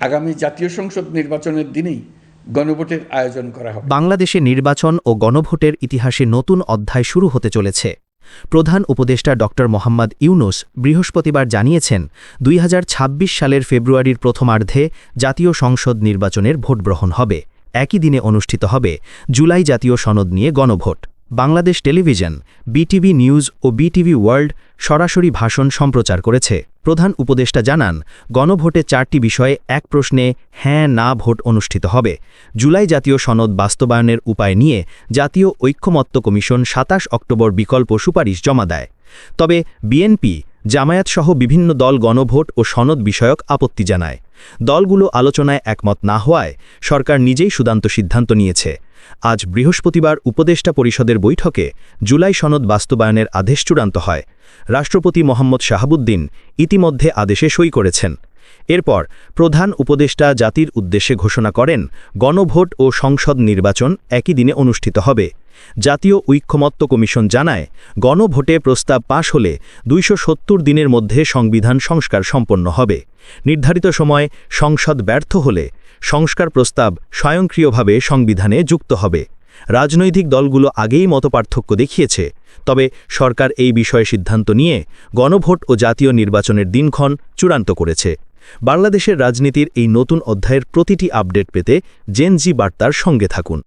আগামী জাতীয় সংসদ নির্বাচনের দিনেই গণভোটের আয়োজন করা হবে। বাংলাদেশে নির্বাচন ও গণভোটের ইতিহাসে নতুন অধ্যায় শুরু হতে চলেছে। প্রধান উপদেষ্টা ড. মোহাম্মদ ইউনুস বৃহস্পতিবার জানিয়েছেন, দুই হাজার ছাব্বিশ সালের ফেব্রুয়ারির প্রথমার্ধে জাতীয় সংসদ নির্বাচনের ভোটগ্রহণ হবে। একই দিনে অনুষ্ঠিত হবে জুলাই জাতীয় সনদ নিয়ে গণভোট। বাংলাদেশ টেলিভিশন, বিটিভি নিউজ ও বিটিভি ওয়ার্ল্ড সরাসরি ভাষণ সম্প্রচার করেছে। প্রধান উপদেষ্টা জানান, গণভোটে চারটি বিষয়ে এক প্রশ্নে হ্যাঁ না ভোট অনুষ্ঠিত হবে। জুলাই জাতীয় সনদ বাস্তবায়নের উপায় নিয়ে জাতীয় ঐক্যমত্য কমিশন সাতাশ অক্টোবর বিকল্প সুপারিশ জমা দেয়। তবে বিএনপি জামায়াতসহ বিভিন্ন দল গণভোট ও সনদ বিষয়ক আপত্তি জানায়। দলগুলো আলোচনায় একমত না হওয়ায় সরকার নিজেই সুদান্ত সিদ্ধান্ত নিয়েছে। আজ বৃহস্পতিবার উপদেষ্টা পরিষদের বৈঠকে জুলাই সনদ বাস্তবায়নের আদেশ চূড়ান্ত হয়। রাষ্ট্রপতি মোহাম্মদ শাহাবুদ্দিন ইতিমধ্যে আদেশে সই করেছেন। এরপর প্রধান উপদেষ্টা জাতির উদ্দেশ্যে ঘোষণা করেন, গণভোট ও সংসদ নির্বাচন একই দিনে অনুষ্ঠিত হবে। জাতীয় ঐক্যমত্য কমিশন জানায়, গণভোটে প্রস্তাব পাশ হলে দুইশ সত্তর দিনের মধ্যে সংবিধান সংস্কার সম্পন্ন হবে। নির্ধারিত সময় সংসদ ব্যর্থ হলে সংস্কার প্রস্তাব স্বয়ংক্রিয়ভাবে সংবিধানে যুক্ত হবে। রাজনৈতিক দলগুলো আগেই মতপার্থক্য দেখিয়েছে, তবে সরকার এই বিষয়ে সিদ্ধান্ত নিয়ে গণভোট ও জাতীয় নির্বাচনের দিনক্ষণ চূড়ান্ত করেছে। বাংলাদেশের রাজনীতির এই নতুন অধ্যায়ের প্রতিটি আপডেট পেতে জেন জি বার্তার সঙ্গে থাকুন।